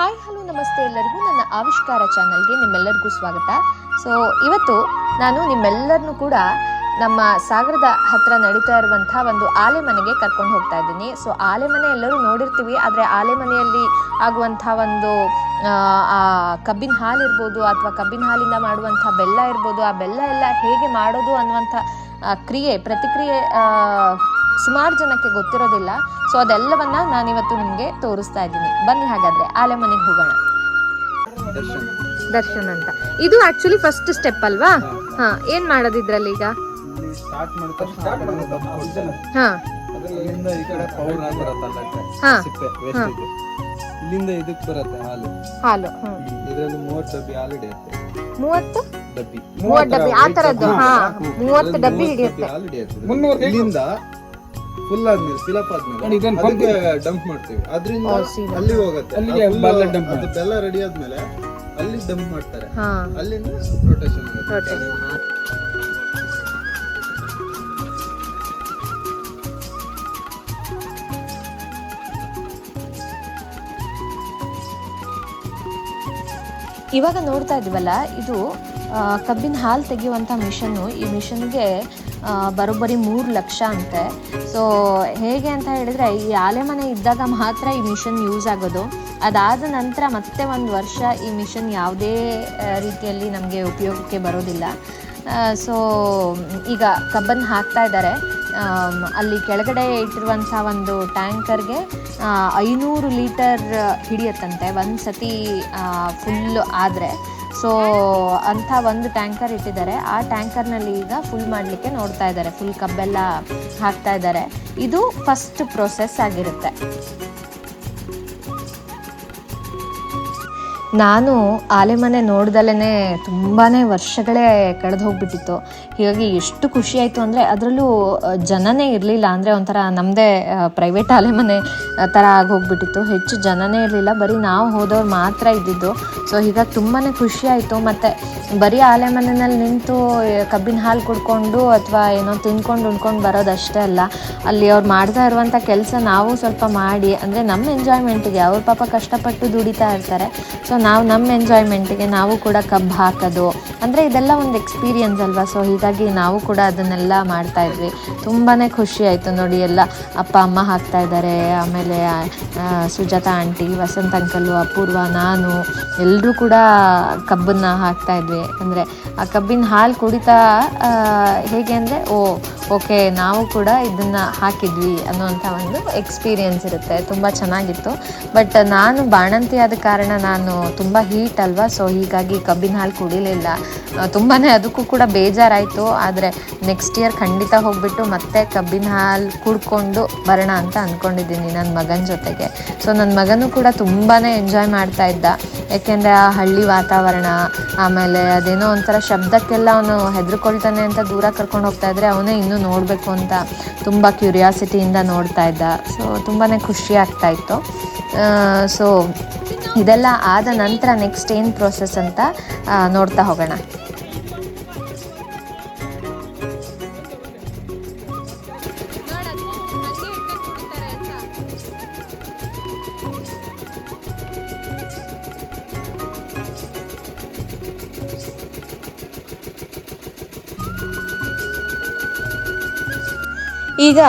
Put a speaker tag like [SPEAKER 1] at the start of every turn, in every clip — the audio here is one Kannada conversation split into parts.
[SPEAKER 1] ಹಾಯ್ ಹಲೋ ನಮಸ್ತೆ ಎಲ್ಲರಿಗೂ. ನನ್ನ ಆವಿಷ್ಕಾರ ಚಾನಲ್ಗೆ ನಿಮ್ಮೆಲ್ಲರಿಗೂ ಸ್ವಾಗತ. ಸೊ ಇವತ್ತು ನಾನು ನಿಮ್ಮೆಲ್ಲರನ್ನೂ ಕೂಡ ನಮ್ಮ ಸಾಗರದ ಹತ್ರ ನಡೀತಾ ಇರುವಂಥ ಒಂದು ಆಲೆಮನೆಗೆ ಕರ್ಕೊಂಡು ಹೋಗ್ತಾ ಇದ್ದೀನಿ. ಸೊ ಆಲೆಮನೆ ಎಲ್ಲರೂ ನೋಡಿರ್ತೀವಿ. ಆದರೆ ಆಲೆಮನೆಯಲ್ಲಿ ಆಗುವಂಥ ಒಂದು ಕಬ್ಬಿನ ಹಾಲು ಇರ್ಬೋದು ಅಥವಾ ಕಬ್ಬಿನ ಹಾಲಿಂದ ಮಾಡುವಂಥ ಬೆಲ್ಲ ಇರ್ಬೋದು. ಆ ಬೆಲ್ಲ ಎಲ್ಲ ಹೇಗೆ ಮಾಡೋದು ಅನ್ನುವಂಥ ಕ್ರಿಯೆ, ಪ್ರತಿಕ್ರಿಯೆ ಸುಮಾರು ಜನಕ್ಕೆ ಗೊತ್ತಿರೋದಿಲ್ಲ. ಸೊ ಅದೆಲ್ಲವನ್ನ ನಾನಿವತ್ತು ನಿಮಗೆ ತೋರಿಸ್ತಾ ಇದ್ದೀನಿ. ಬನ್ನಿ ಹಾಗಾದ್ರೆ ಆಲೆ ಮನೆಗೆ ಹೋಗೋಣ.
[SPEAKER 2] ದರ್ಶನ್.
[SPEAKER 1] ದರ್ಶನ್ ಅಂತ. ಇದು ಆಕ್ಚುಲಿ ಫಸ್ಟ್ ಸ್ಟೆಪ್ ಅಲ್ವಾ? ಹಾ. ಏನ್ ಮಾಡೋದಿದ್ರಲ್ಲಿ ಈಗ?
[SPEAKER 2] ಇಲ್ಲಿ ಸ್ಟಾರ್ಟ್ ಮಾಡಿದ ತಕ್ಷಣ
[SPEAKER 1] ಹಾ.
[SPEAKER 2] ಇಲ್ಲಿಂದ ಬರುತ್ತೆ ಹಾಲು.
[SPEAKER 1] ಹಾಲು
[SPEAKER 2] ಇದರಲ್ಲಿ ಮೂವತ್ತು ಡಬ್ಬಿ ಹಾಲು ಹಿಡಿಯುತ್ತೆ.
[SPEAKER 1] ಮೂವತ್ತು?
[SPEAKER 2] ಡಬ್ಬಿ.
[SPEAKER 1] ಮೂವತ್ತು ಡಬ್ಬಿ ಆ ತರದ್ದು ಹಾ. ಮೂವತ್ತು ಡಬ್ಬಿ ಹಿಡಿಯುತ್ತೆ.
[SPEAKER 2] ಹಾಲು ಹಿಡಿಯುತ್ತೆ. ಇಲ್ಲಿಂದ ಫುಲ್ ಆದ್ಮೇಲೆ ಸಿಲಪ್ ಆದ್ಮೇಲೆ. ಅದಕ್ಕೆ ಡಂಪ್ ಮಾಡ್ತೀವಿ. ಅದರಿಂದ ಅಲ್ಲಿ ಹೋಗುತ್ತೆ.
[SPEAKER 3] ಅಲ್ಲಿಗೆ ಬೆಲ್ಲ dump
[SPEAKER 2] ಅದು ಬೆಲ್ಲ ರೆಡಿ ಆದ್ಮೇಲೆ ಅಲ್ಲಿ ಡಂಪ್ ಮಾಡ್ತಾರೆ.
[SPEAKER 1] ಹಾ.
[SPEAKER 2] ಅಲ್ಲಿಂದ ರೊಟೇಷನ್.
[SPEAKER 1] ಇವಾಗ ನೋಡ್ತಾ ಇದ್ವಲ್ಲ ಇದು ಆ, ಕಬ್ಬಿನ ಹಾಲು ತೆಗೆಯುವಂಥ ಮಿಷನ್ನು ಈ ಮಿಷನ್ಗೆ ಬರೋಬ್ಬರಿ ಮೂರು ಲಕ್ಷ ಅಂತೆ. ಸೊ ಹೇಗೆ ಅಂತ ಹೇಳಿದರೆ, ಈ ಆಲೆಮನೆ ಇದ್ದಾಗ ಮಾತ್ರ ಈ ಮಿಷನ್ ಯೂಸ್ ಆಗೋದು. ಅದಾದ ನಂತರ ಮತ್ತೆ ಒಂದು ವರ್ಷ ಈ ಮಿಷನ್ ಯಾವುದೇ ರೀತಿಯಲ್ಲಿ ನಮಗೆ ಉಪಯೋಗಕ್ಕೆ ಬರೋದಿಲ್ಲ. ಸೊ ಈಗ ಕಬ್ಬನ್ನು ಹಾಕ್ತಾ ಇದ್ದಾರೆ. ಅಲ್ಲಿ ಕೆಳಗಡೆ ಇಟ್ಟಿರುವಂಥ ಒಂದು ಟ್ಯಾಂಕರ್ಗೆ ಐನೂರು ಲೀಟರ್ ಹಿಡಿಯತ್ತಂತೆ. ಒಂದು ಸತಿ ಫುಲ್ ಆದರೆ. ಸೊ ಅಂಥ ಒಂದು ಟ್ಯಾಂಕರ್ ಇಟ್ಟಿದ್ದಾರೆ. ಆ ಟ್ಯಾಂಕರ್ನಲ್ಲಿ ಈಗ ಫುಲ್ ಮಾಡಲಿಕ್ಕೆ ನೋಡ್ತಾ ಇದ್ದಾರೆ. ಫುಲ್ ಕಬ್ಬೆಲ್ಲ ಹಾಕ್ತಾ ಇದ್ದಾರೆ. ಇದು ಫಸ್ಟ್ ಪ್ರೊಸೆಸ್ ಆಗಿರುತ್ತೆ. ನಾನು ಆಲೆಮನೆ ನೋಡ್ದಲೇ ತುಂಬಾ ವರ್ಷಗಳೇ ಕಳೆದು ಹೋಗ್ಬಿಟ್ಟಿತ್ತು. ಹೀಗಾಗಿ ಎಷ್ಟು ಖುಷಿ ಆಯಿತು ಅಂದರೆ ಅದರಲ್ಲೂ ಜನನೇ ಇರಲಿಲ್ಲ ಅಂದರೆ ಒಂಥರ ನಮ್ಮದೇ ಪ್ರೈವೇಟ್ ಆಲೆಮನೆ ಥರ ಆಗೋಗ್ಬಿಟ್ಟಿತ್ತು ಹೆಚ್ಚು ಜನನೇ ಇರಲಿಲ್ಲ, ಬರೀ ನಾವು ಹೋದವ್ರು ಮಾತ್ರ ಇದ್ದಿದ್ದು. ಸೊ ಹೀಗಾಗಿ ತುಂಬಾ ಖುಷಿ ಆಯಿತು. ಮತ್ತು ಬರೀ ಆಲೆಮನೆಯಲ್ಲಿ ನಿಂತು ಕಬ್ಬಿನ ಹಾಲು ಕುಡ್ಕೊಂಡು ಅಥವಾ ಏನೋ ತಿನ್ಕೊಂಡು ಉಣ್ಕೊಂಡು ಬರೋದಷ್ಟೇ ಅಲ್ಲ, ಅಲ್ಲಿ ಅವ್ರು ಮಾಡ್ತಾ ಇರುವಂಥ ಕೆಲಸ ನಾವು ಸ್ವಲ್ಪ ಮಾಡಿ, ಅಂದರೆ ನಮ್ಮ ಎಂಜಾಯ್ಮೆಂಟಿಗೆ ಅವ್ರ ಪಾಪ ಕಷ್ಟಪಟ್ಟು ದುಡಿತಾ ಇರ್ತಾರೆ. ಸೊ ನಾವು ನಮ್ಮ ಎಂಜಾಯ್ಮೆಂಟಿಗೆ ನಾವು ಕೂಡ ಕಬ್ಬು ಹಾಕೋದು. ಅಂದರೆ ಇದೆಲ್ಲ ಒಂದು ಎಕ್ಸ್ಪೀರಿಯನ್ಸ್ ಅಲ್ವಾ? ಸೊ ಹೀಗಾಗಿ ನಾವು ಕೂಡ ಅದನ್ನೆಲ್ಲ ಮಾಡ್ತಾ ಇದ್ವಿ. ತುಂಬಾ ಖುಷಿ ಆಯಿತು ನೋಡಿ ಎಲ್ಲ. ಅಪ್ಪ, ಅಮ್ಮ ಹಾಕ್ತಾ ಇದ್ದಾರೆ. ಆಮೇಲೆ ಸುಜಾತ ಆಂಟಿ ವಸಂತ ಅಂಕಲು ಅಪೂರ್ವ, ನಾನು ಎಲ್ಲರೂ ಕೂಡ ಕಬ್ಬನ್ನು ಹಾಕ್ತಾ ಇದ್ವಿ. ಅಂದರೆ ಆ ಕಬ್ಬಿನ ಹಾಲು ಕುಡಿತಾ ಹೇಗೆ ಅಂದರೆ, ಓ, ಓಕೆ, ನಾವು ಕೂಡ ಇದನ್ನು ಹಾಕಿದ್ವಿ ಅನ್ನೋಂಥ ಒಂದು ಎಕ್ಸ್ಪೀರಿಯೆನ್ಸ್ ಇರುತ್ತೆ. ತುಂಬ ಚೆನ್ನಾಗಿತ್ತು. ಬಟ್ ನಾನು ಬಾಣಂತಿ ಆದ ಕಾರಣ ನಾನು ತುಂಬ ಹೀಟ್ ಅಲ್ವಾ? ಸೊ ಹೀಗಾಗಿ ಕಬ್ಬಿನ ಹಾಲು ಕುಡಿಲಿಲ್ಲ. ತುಂಬಾ ಅದಕ್ಕೂ ಕೂಡ ಬೇಜಾರಾಯಿತು. ಆದರೆ ನೆಕ್ಸ್ಟ್ ಇಯರ್ ಖಂಡಿತ ಹೋಗ್ಬಿಟ್ಟು ಮತ್ತೆ ಕಬ್ಬಿನ ಹಾಲು ಕುಡ್ಕೊಂಡು ಬರೋಣ ಅಂತ ಅಂದ್ಕೊಂಡಿದ್ದೀನಿ ನನ್ನ ಮಗನ ಜೊತೆಗೆ. ಸೊ ನನ್ನ ಮಗನೂ ಕೂಡ ತುಂಬಾ ಎಂಜಾಯ್ ಮಾಡ್ತಾ ಇದ್ದ. ಯಾಕೆಂದರೆ ಆ ಹಳ್ಳಿ ವಾತಾವರಣ, ಆಮೇಲೆ ಅದೇನೋ ಒಂಥರ ಶಬ್ದಕ್ಕೆಲ್ಲ ಅವನು ಹೆದರ್ಕೊಳ್ತಾನೆ ಅಂತ ದೂರ ಕರ್ಕೊಂಡು ಹೋಗ್ತಾ ಇದ್ರೆ ಅವನೇ ಇನ್ನೂ ನೋಡಬೇಕು ಅಂತ ತುಂಬ ಕ್ಯೂರಿಯಾಸಿಟಿಯಿಂದ ನೋಡ್ತಾ ಇದ್ದ. ಸೊ ತುಂಬಾ ಖುಷಿ ಆಗ್ತಾ ಇತ್ತು. ಸೊ ಇದೆಲ್ಲ ಆದ ನಂತರ ನೆಕ್ಸ್ಟ್ ಏನು ಪ್ರೋಸೆಸ್ ಅಂತ ನೋಡ್ತಾ ಹೋಗೋಣ. ಈಗ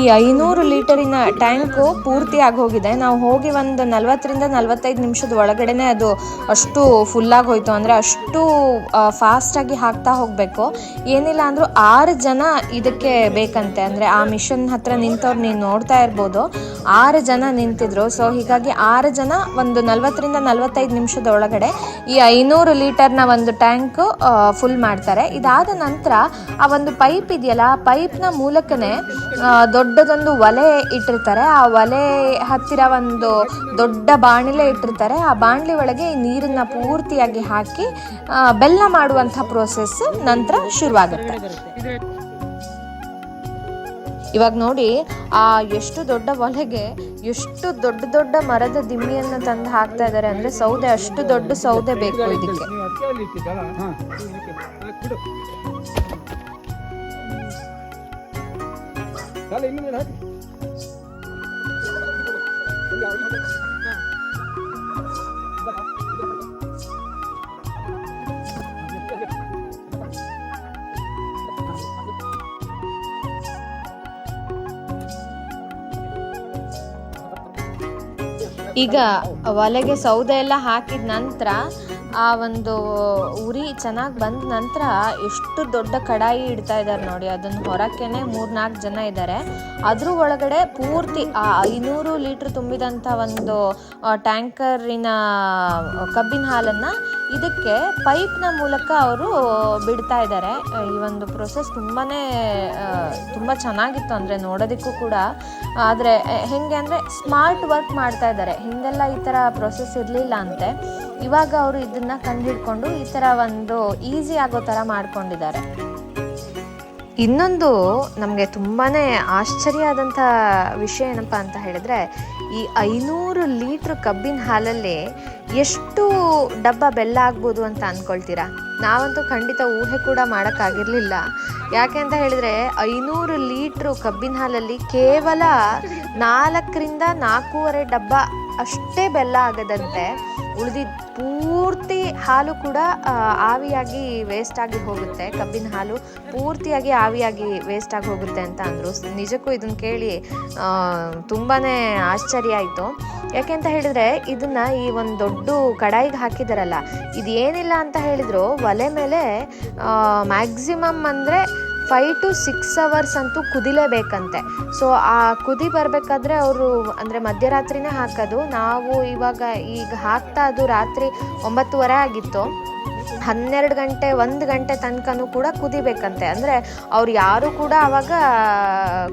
[SPEAKER 1] ಈ ಐನೂರು ಲೀಟರಿನ ಟ್ಯಾಂಕು ಪೂರ್ತಿ ಆಗೋಗಿದೆ. ನಾವು ಹೋಗಿ ಒಂದು ನಲ್ವತ್ತರಿಂದ ನಲ್ವತ್ತೈದು ನಿಮಿಷದ ಒಳಗಡೆನೆ ಅದು ಅಷ್ಟು ಫುಲ್ಲಾಗಿ ಹೋಯಿತು. ಅಂದರೆ ಅಷ್ಟು ಫಾಸ್ಟಾಗಿ ಹಾಕ್ತಾ ಹೋಗಬೇಕು. ಏನಿಲ್ಲ ಅಂದರೂ ಆರು ಜನ ಇದಕ್ಕೆ ಬೇಕಂತೆ. ಅಂದರೆ ಆ ಮಿಷನ್ ಹತ್ರ ನಿಂತವ್ರು ನೀವು ನೋಡ್ತಾ ಇರ್ಬೋದು. ಆರು ಜನ ನಿಂತಿದ್ರು. ಸೊ ಹೀಗಾಗಿ ಆರು ಜನ ಒಂದು ನಲ್ವತ್ತರಿಂದ ನಲ್ವತ್ತೈದು ನಿಮಿಷದ ಒಳಗಡೆ ಈ ಐನೂರು ಲೀಟರ್ನ ಒಂದು ಟ್ಯಾಂಕು ಫುಲ್ ಮಾಡ್ತಾರೆ. ಇದಾದ ನಂತರ ಆ ಒಂದು ಪೈಪ್ ಇದೆಯಲ್ಲ, ಆ ಪೈಪ್ನ ಮೂಲಕನೇ ದೊಡ್ಡದೊಂದು ಒಲೆ ಇಟ್ಟಿರ್ತಾರೆ. ಆ ಒಲೆ ಹತ್ತಿರ ಒಂದು ದೊಡ್ಡ ಬಾಣಲೆ ಇಟ್ಟಿರ್ತಾರೆ. ಆ ಬಾಣಲೆ ಒಳಗೆ ಈ ನೀರನ್ನು ಪೂರ್ತಿಯಾಗಿ ಹಾಕಿ ಬೆಲ್ಲ ಮಾಡುವಂಥ ಪ್ರೋಸೆಸ್ ನಂತರ ಶುರುವಾಗುತ್ತೆ. ಇವಾಗ ನೋಡಿ, ಆ ಎಷ್ಟು ದೊಡ್ಡ ಒಲೆಗೆ ಎಷ್ಟು ದೊಡ್ಡ ದೊಡ್ಡ ಮರದ ದಿಮ್ಮಿಯನ್ನು ತಂದು ಹಾಕ್ತಾ ಇದ್ದಾರೆ ಅಂದ್ರೆ ಸೌದೆ, ಅಷ್ಟು ದೊಡ್ಡ ಸೌದೆ ಬೇಕು ಇದಕ್ಕೆ.
[SPEAKER 3] ಅಲ್ಲಿ ಇನ್ನು ಮೇಲೆ ಹಾಕು.
[SPEAKER 1] ಈಗ ಒಲೆಗೆ ಸೌದೆ ಎಲ್ಲ ಹಾಕಿದ ನಂತರ ಆ ಒಂದು ಉರಿ ಚೆನ್ನಾಗಿ ಬಂದ ನಂತರ ಎಷ್ಟು ದೊಡ್ಡ ಕಡಾಯಿ ಇಡ್ತಾ ಇದ್ದಾರೆ ನೋಡಿ, ಅದನ್ನು ಹೊರಕ್ಕೇನೆ ಮೂರ್ನಾಲ್ಕು ಜನ ಇದ್ದಾರೆ ಅದ್ರ ಒಳಗಡೆ ಪೂರ್ತಿ ಆ ಐನೂರು ಲೀಟ್ರ್ ತುಂಬಿದಂಥ ಒಂದು ಟ್ಯಾಂಕರಿನ ಕಬ್ಬಿನ ಹಾಲನ್ನು ಇದಕ್ಕೆ ಪೈಪ್ನ ಮೂಲಕ ಅವರು ಬಿಡ್ತಾ ಇದ್ದಾರೆ ಈ ಒಂದು ಪ್ರೊಸೆಸ್ ತುಂಬಾ ತುಂಬ ಚೆನ್ನಾಗಿತ್ತು ಅಂದರೆ ನೋಡೋದಕ್ಕೂ ಕೂಡ. ಆದರೆ ಹೆಂಗೆ ಅಂದರೆ ಸ್ಮಾರ್ಟ್ ವರ್ಕ್ ಮಾಡ್ತಾ ಇದ್ದಾರೆ ಹಿಂದೆಲ್ಲ ಈ ಥರ ಪ್ರೊಸೆಸ್ ಇರಲಿಲ್ಲ ಅಂತೆ. ಇವಾಗ ಅವರು ಇದನ್ನು ಕಂಡುಹಿಡ್ಕೊಂಡು ಈ ಥರ ಒಂದು ಈಸಿ ಆಗೋ ಥರ ಮಾಡ್ಕೊಂಡಿದ್ದಾರೆ. ಇನ್ನೊಂದು ನಮಗೆ ತುಂಬಾ ಆಶ್ಚರ್ಯ ಆದಂಥ ವಿಷಯ ಏನಪ್ಪ ಅಂತ ಹೇಳಿದ್ರೆ, ಈ ಐನೂರು ಲೀಟ್ರ್ ಕಬ್ಬಿನ ಹಾಲಲ್ಲಿ ಎಷ್ಟು ಡಬ್ಬ ಬೆಲ್ಲ ಆಗ್ಬೋದು ಅಂತ ಅಂದ್ಕೊಳ್ತೀರಾ ನಾವಂತೂ ಖಂಡಿತ ಊಹೆ ಕೂಡ ಮಾಡೋಕ್ಕಾಗಿರಲಿಲ್ಲ. ಯಾಕೆ ಅಂತ ಹೇಳಿದರೆ, ಐನೂರು ಲೀಟ್ರು ಕಬ್ಬಿನ ಹಾಲಲ್ಲಿ ಕೇವಲ ನಾಲ್ಕರಿಂದ ನಾಲ್ಕೂವರೆ ಡಬ್ಬ ಅಷ್ಟೇ ಬೆಲ್ಲ ಆಗದಂತೆ ಉಳಿದಿದ್ದ ಪೂರ್ತಿ ಹಾಲು ಕೂಡ ಆವಿಯಾಗಿ ವೇಸ್ಟ್ ಆಗಿ ಹೋಗುತ್ತೆ. ಕಬ್ಬಿನ ಹಾಲು ಪೂರ್ತಿಯಾಗಿ ಆವಿಯಾಗಿ ವೇಸ್ಟ್ ಆಗಿ ಹೋಗುತ್ತೆ ಅಂತ ಅಂದರು. ನಿಜಕ್ಕೂ ಇದನ್ನು ಕೇಳಿ ತುಂಬಾ ಆಶ್ಚರ್ಯ ಆಯಿತು. ಯಾಕೆ ಅಂತ ಹೇಳಿದರೆ, ಇದನ್ನು ಈ ಒಂದು ದೊಡ್ಡ ಕಡಾಯಿಗೆ ಹಾಕಿದಾರಲ್ಲ ಇದು ಏನಿಲ್ಲ ಅಂತ ಹೇಳಿದ್ರು. ಒಲೆ ಮೇಲೆ ಮ್ಯಾಕ್ಸಿಮಮ್ ಅಂದರೆ ಫೈವ್ ಟು ಸಿಕ್ಸ್ ಅವರ್ಸ್ ಅಂತೂ ಕುದಿಲೇಬೇಕಂತೆ. ಸೊ ಆ ಕುದಿ ಬರಬೇಕಾದ್ರೆ ಅವರು ಅಂದರೆ ಮಧ್ಯರಾತ್ರಿನೇ ಹಾಕೋದು. ನಾವು ಇವಾಗ ಈಗ ಹಾಕ್ತಾ ಅದು ರಾತ್ರಿ ಒಂಬತ್ತುವರೆ ಆಗಿತ್ತು. ಹನ್ನೆರಡು ಗಂಟೆ, ಒಂದು ಗಂಟೆ ತನಕನೂ ಕೂಡ ಕುದಿಬೇಕಂತೆ. ಅಂದರೆ ಅವ್ರು ಯಾರು ಕೂಡ ಆವಾಗ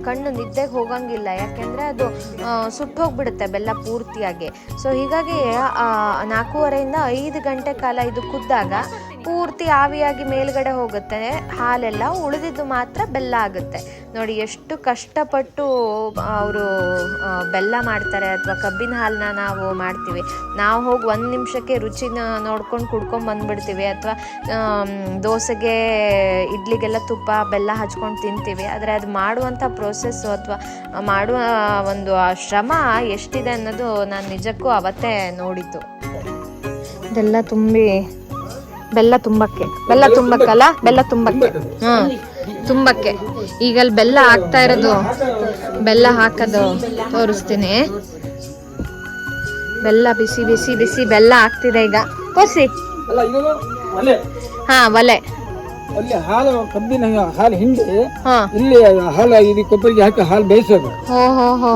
[SPEAKER 1] ಕಣ್ಣು ನಿದ್ದೆಗೆ ಹೋಗಂಗಿಲ್ಲ. ಯಾಕೆಂದರೆ ಅದು ಸುಟ್ಟು ಹೋಗ್ಬಿಡುತ್ತೆ ಬೆಲ್ಲ ಪೂರ್ತಿಯಾಗಿ. ಸೊ ಹೀಗಾಗಿ ನಾಲ್ಕೂವರೆಯಿಂದ ಐದು ಗಂಟೆ ಕಾಲ ಇದು ಕುದ್ದಾಗ ಪೂರ್ತಿ ಆವಿಯಾಗಿ ಮೇಲ್ಗಡೆ ಹೋಗುತ್ತೆ, ಹಾಲೆಲ್ಲ ಉಳಿದಿದ್ದು ಮಾತ್ರ ಬೆಲ್ಲ ಆಗುತ್ತೆ. ನೋಡಿ, ಎಷ್ಟು ಕಷ್ಟಪಟ್ಟು ಅವರು ಬೆಲ್ಲ ಮಾಡ್ತಾರೆ ಅಥವಾ ಕಬ್ಬಿನ ಹಾಲನ್ನ ನಾವು ಮಾಡ್ತೀವಿ. ನಾವು ಹೋಗಿ ಒಂದು ನಿಮಿಷಕ್ಕೆ ರುಚಿನ ನೋಡ್ಕೊಂಡು ಕುಡ್ಕೊಂಡು ಬಂದ್ಬಿಡ್ತೀವಿ ಅಥವಾ ದೋಸೆಗೆ, ಇಡ್ಲಿಗೆಲ್ಲ ತುಪ್ಪ, ಬೆಲ್ಲ ಹಚ್ಕೊಂಡು ತಿಂತೀವಿ. ಆದರೆ ಅದು ಮಾಡುವಂಥ ಪ್ರೋಸೆಸ್ಸು ಅಥವಾ ಮಾಡುವ ಒಂದು ಶ್ರಮ ಎಷ್ಟಿದೆ ಅನ್ನೋದು ನಾನು ನಿಜಕ್ಕೂ ಅವತ್ತೇ ನೋಡಿದ್ದು. ಇದೆಲ್ಲ ತುಂಬಿ ಬೆಲ್ಲ ತುಂಬಕ್ಕೆ. ಬೆಲ್ಲ ತುಂಬಕ್ಕಲ್ಲ? ಬೆಲ್ಲ ತುಂಬಕ್ಕೆ. ಹ್ಮ್. ತುಂಬಕ್ಕೆ. ಈಗ ಅಲ್ಲಿ ಬೆಲ್ಲ ಹಾಕ್ತಾ ಇರೋದು. ಬೆಲ್ಲ ಹಾಕೋದು ತೋರಿಸ್ತೀನಿ. ಬೆಲ್ಲ ಬಿಸಿ ಬಿಸಿ ಬಿಸಿ ಬೆಲ್ಲ ಆಗ್ತಿದೆ ಈಗ. ತೋರಿಸಿ. ಹಾ ಒಲೆ.
[SPEAKER 3] ಅಲ್ಲಿ ಹಾಲು ಕಬ್ಬಿನ ಹಾಲು ಹಿಂಡಿ ಇಲ್ಲಿ ಹಾಲು ಇದು ಕೊಬ್ಬರಿಗೆ ಹಾಕಿ ಹಾಲು ಬೇಯಿಸೋದು.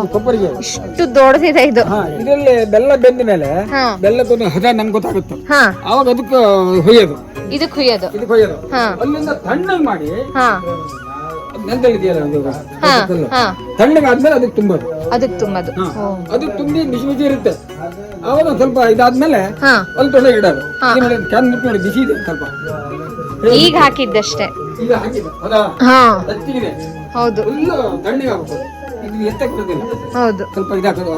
[SPEAKER 3] ಕೊಬ್ಬರಿಗೆ.
[SPEAKER 1] ಇಷ್ಟು ದೊಡ್ಡದಿದೆ ಇದು.
[SPEAKER 3] ಇದರಲ್ಲಿ ಬೆಲ್ಲ ಬೆಂದ ಮೇಲೆ ಬೆಲ್ಲಕ್ಕೊಂದು ಹದ ನಮ್ಗೆ ಗೊತ್ತಾಗುತ್ತೆ. ಅವಾಗ ಅದಕ್ಕೆ ಹೊಯ್ಯೋದು.
[SPEAKER 1] ಇದಕ್ಕೆ ಹುಯ್ಯೋದು.
[SPEAKER 3] ಇದಕ್ಕೆ ಹೊಯ್ಯೋದು. ಅಲ್ಲಿಂದ ತಣ್ಣಗೆ ಮಾಡಿ ತಣ್ಣಗಾದ್ಮೇಲೆ ಅದಕ್ಕೆ ತುಂಬೋದು.
[SPEAKER 1] ಅದಕ್ಕೆ ತುಂಬೋದು.
[SPEAKER 3] ಹಾ. ಅದು ತುಂಬಿ ಬಿಸಿ ಬಿಸಿ ಇರುತ್ತೆ. ಆವಾಗ ಒಂದ್ ಸ್ವಲ್ಪ ಇದಾದ್ಮೇಲೆ
[SPEAKER 1] ಹಾ.
[SPEAKER 3] ಅಲ್ಲಿ ತೊಡೆ ಇಡೋದು ಈಗ ನೋಡಿ ಕ್ಯಾನ್ ಮುಟ್ಟು ನೋಡಿ ಬಿಸಿ ಇದೆ ಸ್ವಲ್ಪ.
[SPEAKER 1] ಈಗ ಹಾಕಿದ್ದಷ್ಟೇ.
[SPEAKER 3] ಈಗ ಹೌದಾ
[SPEAKER 1] ಹಾ. ಹೌದು.
[SPEAKER 3] ಫುಲ್ಲು ತಣ್ಣಗೆ ಆಗ್ಬೇಕು ಇದು ಎತ್ತಕ್ಕೆ ಬರೋದಿಲ್ಲ.
[SPEAKER 1] ಹೌದು.
[SPEAKER 3] ಸ್ವಲ್ಪ ಇದಾಕೋದು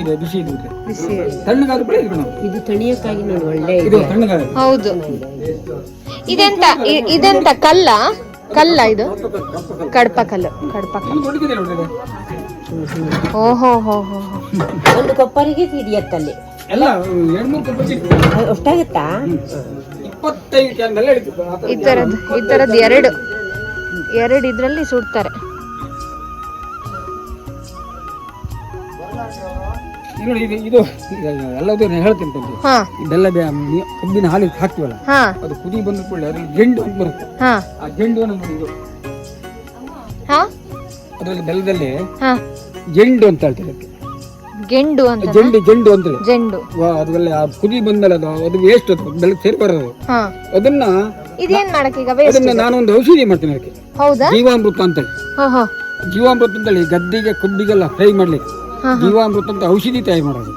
[SPEAKER 3] ಇದೆ ಬಿಸಿ ಇದೆ
[SPEAKER 1] ಬಿಸಿ
[SPEAKER 3] ತಣ್ಣಗಾದ ಕೂಡ ಇದು ನಾವು
[SPEAKER 4] ಇದು ತಣಿಯಕ್ಕಾಗಿ ನೋಡಿ ಒಳ್ಳೆ
[SPEAKER 3] ಇದು. ತಣ್ಣಗಾದ.
[SPEAKER 1] ಹೌದು. ಇದೆಂತ ಇ- ಇದೆಂತ ಕಲ್ಲ? ಕಲ್ಲ ಇದು. ಕಡ್ಪ ಕಲ್ಲು ಕಡ್ಪ ಕಲ್ಲು. ಓಹೋ ಹೋ ಹೋ.
[SPEAKER 4] ಒಂದು ಕೊಪ್ಪರಿಗೆ ಹಿಡಿಯತ್ತಲ್ಲಿ ಅಷ್ಟಾಗತ್ತಾ?
[SPEAKER 1] ಈ ತರದ್ ಈ ತರದ್ ಎರಡು. ಎರಡು ಇದ್ರಲ್ಲಿ ಸುಡ್ತಾರೆ.
[SPEAKER 3] ನೋಡಿ ಇದು ಇದು ಎಲ್ಲದೂ ನಾನು ಹೇಳ್ತೀನಿ ತಂದೆ
[SPEAKER 1] ಹಾ.
[SPEAKER 3] ಇದೆಲ್ಲ ಬೇ- ನೀ- ಕಬ್ಬಿನ ಹಾಲಿ ಹಾಕ್ತೀವಲ್ಲ
[SPEAKER 1] ಹಾ.
[SPEAKER 3] ಅದು ಕುದಿ ಬಂದ ಕೂಡಲೇ ಅದ್ರಲ್ಲಿ ಜೆಂಡು ಅಂತ ಬರುತ್ತೆ.
[SPEAKER 1] ಹಾ.
[SPEAKER 3] ಆ ಜೆಂಡು ಅನ್ನೋದು ನೋಡಿ ಇದು.
[SPEAKER 1] ಹಾ?
[SPEAKER 3] ಅದರಲ್ಲಿ ಬೆಲ್ಲದಲ್ಲಿ
[SPEAKER 1] ಹಾ.
[SPEAKER 3] ಜೆಂಡು ಅಂತ ಹೇಳ್ತಾರೆ ಅದಕ್ಕೆ.
[SPEAKER 1] ಗೆಂಡು ಅಂತ
[SPEAKER 3] ಜೆಂಡು ಜೆಂಡು ಅಂತೇಳಿ
[SPEAKER 1] ಜೆಂಡು
[SPEAKER 3] ವಾ ಅದರಲ್ಲಿ ಆ ಕುದಿ ಬಂದಲ್ಲ ಅದು ಅದು ವೇಸ್ಟ್ ಅದು ಬೆಲ್ಲ ಸೇರಿ ಬರೋದು.
[SPEAKER 1] ಹಾ.
[SPEAKER 3] ಅದನ್ನ
[SPEAKER 1] ಇದೇನ್ ಮಾಡಕ್ ಈಗ ವೇಸ್ಟ್
[SPEAKER 3] ಅದನ್ನ ನಾನೊಂದು ಔಷಧಿ ಮಾಡ್ತೀನಿ ಅದಕ್ಕೆ.
[SPEAKER 1] ಹೌದಾ?
[SPEAKER 3] ಜೀವಾಮೃತ ಅಂತೇಳಿ
[SPEAKER 1] ಹಾ ಹಾ.
[SPEAKER 3] ಜೀವಾಮೃತ ಅಂತೇಳಿ ಗದ್ದಿಗೆ ಕಬ್ಬಿಗೆಲ್ಲ ಫ್ರೈ ಮಾಡ್ಲಿಕ್ಕೆ. ಜೀವಾಮೃತ ಅಂತ ಔಷಧಿ ತಯಾರು ಮಾಡೋದು.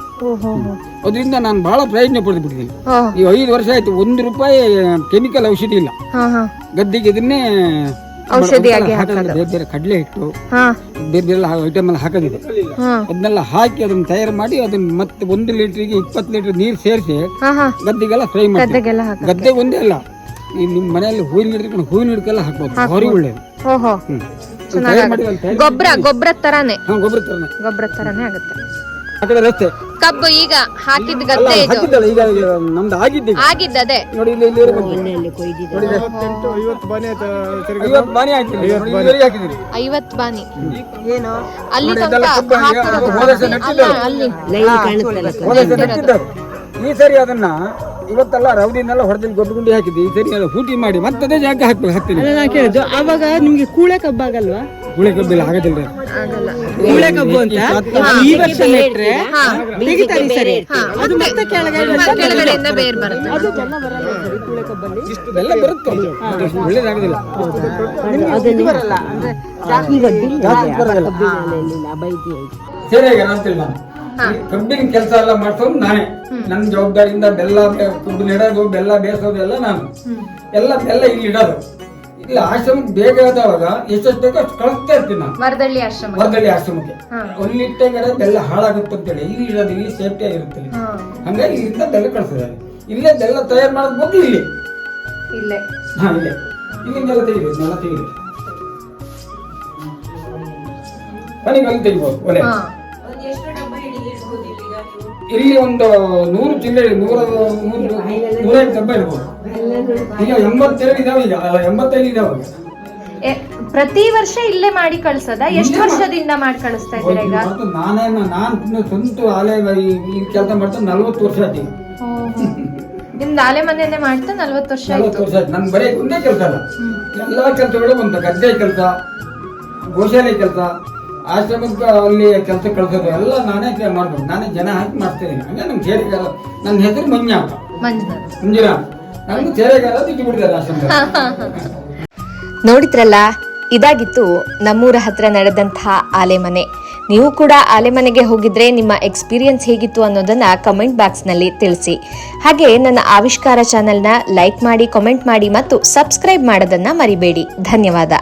[SPEAKER 3] ಅದರಿಂದ ನಾನು ಬಹಳ ಪ್ರಯೋಜನ ಪಡೆದು ಬಿಟ್ಟಿದ್ದೀನಿ ಈ ಐದು ವರ್ಷ ಆಯ್ತು ಒಂದು ರೂಪಾಯಿ ಕೆಮಿಕಲ್ ಔಷಧಿ ಇಲ್ಲ. ಗದ್ದಿಗೆ ಇದನ್ನೇ. ಬೇರೆ ಬೇರೆ ಕಡಲೆ ಹಿಟ್ಟು
[SPEAKER 1] ಹಾ.
[SPEAKER 3] ಬೇರೆ ಬೇರೆ ಐಟಮ್ ಎಲ್ಲ ಹಾಕೋದಿದೆ. ಅದನ್ನೆಲ್ಲ ಹಾಕಿ ಅದನ್ನ ತಯಾರು ಮಾಡಿ ಅದನ್ನ ಮತ್ತೆ ಒಂದು ಲೀಟ್ರಿಗೆ ಇಪ್ಪತ್ತು ಲೀಟರ್ ನೀರು ಸೇರಿಸಿ ಗದ್ದೆಗೆಲ್ಲ ಫ್ರೈ
[SPEAKER 1] ಮಾಡಿ ಗದ್ದೆಗೆ
[SPEAKER 3] ಗದ್ದೆ ಒಂದೇ ಅಲ್ಲ. ನಿಮ್ಮ ಮನೆಯಲ್ಲಿ ಹೂವಿನ ಗಿಡಕ್ಕೆ ಹೂವಿನ ಗಿಡಕ್ಕೆಲ್ಲ ಹಾಕ್ಬೋದು. ಭಾರಿ ಒಳ್ಳೇದು.
[SPEAKER 1] ಗೊಬ್ಬರ ಗೊಬ್ಬರ ತರಾನೇ.
[SPEAKER 3] ಗೊಬ್ಬರ ತರಾನೇ.
[SPEAKER 1] ಗೊಬ್ಬರ ತರಾನೇ ಆಗುತ್ತೆ.
[SPEAKER 3] ಆ ಕಡೆ ರಸ್ತೆ.
[SPEAKER 1] ಕಬ್ಬು ಈಗ ಹಾಕಿದ ಗದ್ದೆ ಇದು.
[SPEAKER 3] ಹಾಕಿದ್ದಲ್ಲ ಈಗ ಈಗ ನಮ್ದು ಆಗಿದ್ದು ಈಗ.
[SPEAKER 1] ಆಗಿದ್ದದೆ
[SPEAKER 3] ನೋಡಿ ಇಲ್ಲಿ ಇಲ್ಲಿ ಬಂತು.
[SPEAKER 4] ಮನೆಯಲ್ಲಿ ಕೊಯ್ದಿದ್ದು
[SPEAKER 2] ಐವತ್ತೆಂಟು ಐವತ್ತು ಬಾನಿ ಆಯ್ತಾ ತಿರ್ಗಿ
[SPEAKER 3] ಐವತ್ತು ಬಾನಿ ನೋಡಿ, ಇಲ್ಲಿವರೆಗೆ ಹಾಕಿದ್ರಿ
[SPEAKER 1] ಐವತ್ ಬಾನಿ.
[SPEAKER 4] ಏನು?
[SPEAKER 1] ಅಲ್ಲಿ
[SPEAKER 3] ನೋಡಿ,
[SPEAKER 1] ತನಕ
[SPEAKER 3] ಇದೆಲ್ಲ ಕಬ್ಬು ಹಾಗೆ
[SPEAKER 1] ಹಾಕಿರೋದು.
[SPEAKER 3] ಹೋದ ವರ್ಷ
[SPEAKER 1] ಅಲ್ಲ
[SPEAKER 3] ಹೋದ ವರ್ಷ. ಈ ಸರಿ ಅದನ್ನ ಇವತ್ತೆಲ್ಲ ರೌಡಿನೆಲ್ಲ ಹೊಡೆದಿಲ್ಲ ಗೊಬ್ಬರ ಗುಂಡಿ ಹಾಕಿದ್ವಿ. ಈ ಸರಿ ಅದು ಹೂಟಿ ಮಾಡಿ ಮತ್ತದೇ ಜಾಗ ಹಾಕ್ಬೇಕು ಅಲ್ಲ
[SPEAKER 5] ನಾನು ಕೇಳಿದ್ದು ಅವಾಗ ನಿಮ್ಗೆ ಕೂಳೆ ಕಬ್ಬಾಗಲ್ವಾ
[SPEAKER 3] ಕೂಳೆ ಕಬ್ಬಿಲ್ಲ ಆಗೋದಿಲ್ಲ
[SPEAKER 1] ಆಗಲ್ಲ.
[SPEAKER 5] ಕೂಳೆ ಕಬ್ಬು ಅಂತ? ಈ ವರ್ಷ ನೆಟ್ರೆ ತೆಗಿತಾರೆ ಈ ಸರಿ. ಅದು ಮತ್ತೆ ಕೆಳಗೆ
[SPEAKER 1] ಮತ್ತೆ ಕೆಳಗಡೆಯಿಂದ ಬೇರ್ ಬರುತ್ತೆ.
[SPEAKER 5] ಅದು ಬೆಲ್ಲ ಬರಲ್ಲ ಸರಿ ಕೂಳೆ ಕಬ್ಬಲ್ಲಿ.
[SPEAKER 3] ಇಷ್ಟೆಲ್ಲ ಬರುತ್ತೆ? ಅಷ್ಟು ಒಳ್ಳೇದಾಗೋದಿಲ್ಲ.
[SPEAKER 5] ಇದು ಬರಲ್ಲ ಅಂದ್ರೆ
[SPEAKER 4] ಈಗ
[SPEAKER 3] ಜಾಸ್ತಿ
[SPEAKER 4] ಬೈದಿ
[SPEAKER 3] ನಾನು ಕಬ್ಬಿನ ಕೆಲಸ ಎಲ್ಲ ಮಾಡ್ಸೋದು ನಾನೇ ನನ್ನ ಜವಾಬ್ದಾರಿಯಿಂದ ಬೆಲ್ಲ ಕಬ್ಬು ನೆಡೋದು ಬೆಲ್ಲ ಬೇಯಿಸೋದು ಎಲ್ಲ ನಾನು ಎಲ್ಲ ಬೆಲ್ಲ ಇಲ್ಲಿ ಇಡೋದು ಇಲ್ಲಿ ಆಶ್ರಮ ಬೇಗ ಆದವಾಗ ಎಷ್ಟೆಷ್ಟು ಬೇಕೋ ಅಷ್ಟು ಕಳಿಸ್ತಾ ಇರ್ತೀನಿ ನಾನು
[SPEAKER 1] ಮರದಳ್ಳಿ ಆಶ್ರಮ
[SPEAKER 3] ಮರದಳ್ಳಿ ಆಶ್ರಮಕ್ಕೆ ಅಲ್ಲಿ ಬೆಲ್ಲ ಹಾಳಾಗುತ್ತೆ ಅಂತೇಳಿ ಇಲ್ಲಿ ಇಡೋದು ಇಲ್ಲಿ ಸೇಫ್ಟಿ ಆಗಿರುತ್ತೆ. ಹಂಗಾಗಿ ಇಲ್ಲಿಂದ ಬೆಲ್ಲ ಕಳಿಸಿದ್ದಾರೆ ಇಲ್ಲೇ ಬೆಲ್ಲ ತಯಾರು ಮಾಡೋದು ಬಂದು ಇಲ್ಲಿ
[SPEAKER 1] ಇಲ್ಲೇ
[SPEAKER 3] ಹಾ ಇಲ್ಲೇ ಇಲ್ಲಿಂದೆಲ್ಲ ತೆಗಿಬೇಕು ನೆಲ ತೆಗಿಬೇಕು ಮನೆಗೆಲ್ಲ ತೆಗಿಬೋದು ಒಲೆ ಇಲ್ಲಿ ಒಂದು ನೂರು ಜಿಲ್ಲೆ ನೂರ ನೂರು ನೂರೈದು ಡಬ್ಬ ಇರ್ಬೋದು. ಈಗ ಎಂಬತ್ತೇಳು ಇದಾವೆ ಈಗ ಅಲ್ಲ, ಎಂಬತ್ತೈದು ಇದಾವೆ.
[SPEAKER 1] ಎ, ಪ್ರತಿ ವರ್ಷ ಇಲ್ಲೇ ಮಾಡಿ ಕಳ್ಸದ? ಎಷ್ಟು ವರ್ಷದಿಂದ ಮಾಡಿ ಕಳಿಸ್ತಾ ಇದ್ದೀರಾ ಈಗ?
[SPEAKER 3] ಮತ್ತು ನಾನೇ ನಾನು ಸ್ವಂತ ಆಲೆ ಈ- ಕೆಲಸ ಮಾಡ್ತಾ ನಲ್ವತ್ತು ವರ್ಷ ಆಯ್ತು ಈಗ.
[SPEAKER 1] ನಿಮ್ದು ಆಲೆ ಮನೆಯನ್ನೇ ಮಾಡ್ತಾ ನಲ್ವತ್ತು ವರ್ಷ ಆಯ್ತು?
[SPEAKER 3] ನಲ್ವತ್ತು ವರ್ಷ ಆಯ್ತು. ನನ್ ಬರೀ ಒಂದೇ ಕೆಲಸ ಅಲ್ಲ. ಎಲ್ಲ ಕೆಲಸಗಳು ಒಂದು ಗದ್ದೆ ಕೆಲಸ ಗೋಶಾಲೆ ಕೆಲಸ ಆಶ್ರಮಕ್ಕೆ ಅಲ್ಲಿ ಕೆಲಸ ಕಳ್ಸೋದು ಎಲ್ಲ ನಾನೇ ಮಾಡ್ಬೋದು ನಾನೇ ಜನ ಹಾಕಿ ಮಾಡ್ತಿದ್ದೀನಿ ಹಂಗೆ ನಮ್ಮ ಸೇರಿಗಾರ ನನ್ನ ಹೆಸರು ಮಂಜ ಅಂತ
[SPEAKER 1] ಮಂಜುನಾಥ್.
[SPEAKER 3] ಮಂಜುನಾಥ್ ನಮ್ಗೆ ಸೇರೆಗಾರ ಬಿಟ್ಟಿದ್ದಾರೆ ಆಶ್ರಮ
[SPEAKER 1] ನೋಡಿದ್ರಲ್ಲ ಇದಾಗಿತ್ತು ನಮ್ಮೂರ ಹತ್ರ ನಡೆದಂತಹ ಆಲೆಮನೆ. ನೀವು ಕೂಡ ಆಲೆಮನೆಗೆ ಹೋಗಿದ್ರೆ ನಿಮ್ಮ ಎಕ್ಸ್ಪೀರಿಯನ್ಸ್ ಹೇಗಿತ್ತು ಅನ್ನೋದನ್ನ ಕಮೆಂಟ್ ಬಾಕ್ಸ್ನಲ್ಲಿ ತಿಳಿಸಿ. ಹಾಗೆ ನನ್ನ ಆವಿಷ್ಕಾರ ಚಾನೆಲ್ನ ಲೈಕ್ ಮಾಡಿ ಕಮೆಂಟ್ ಮಾಡಿ ಮತ್ತು ಸಬ್ಸ್ಕ್ರೈಬ್ ಮಾಡೋದನ್ನ ಮರಿಬೇಡಿ. ಧನ್ಯವಾದ.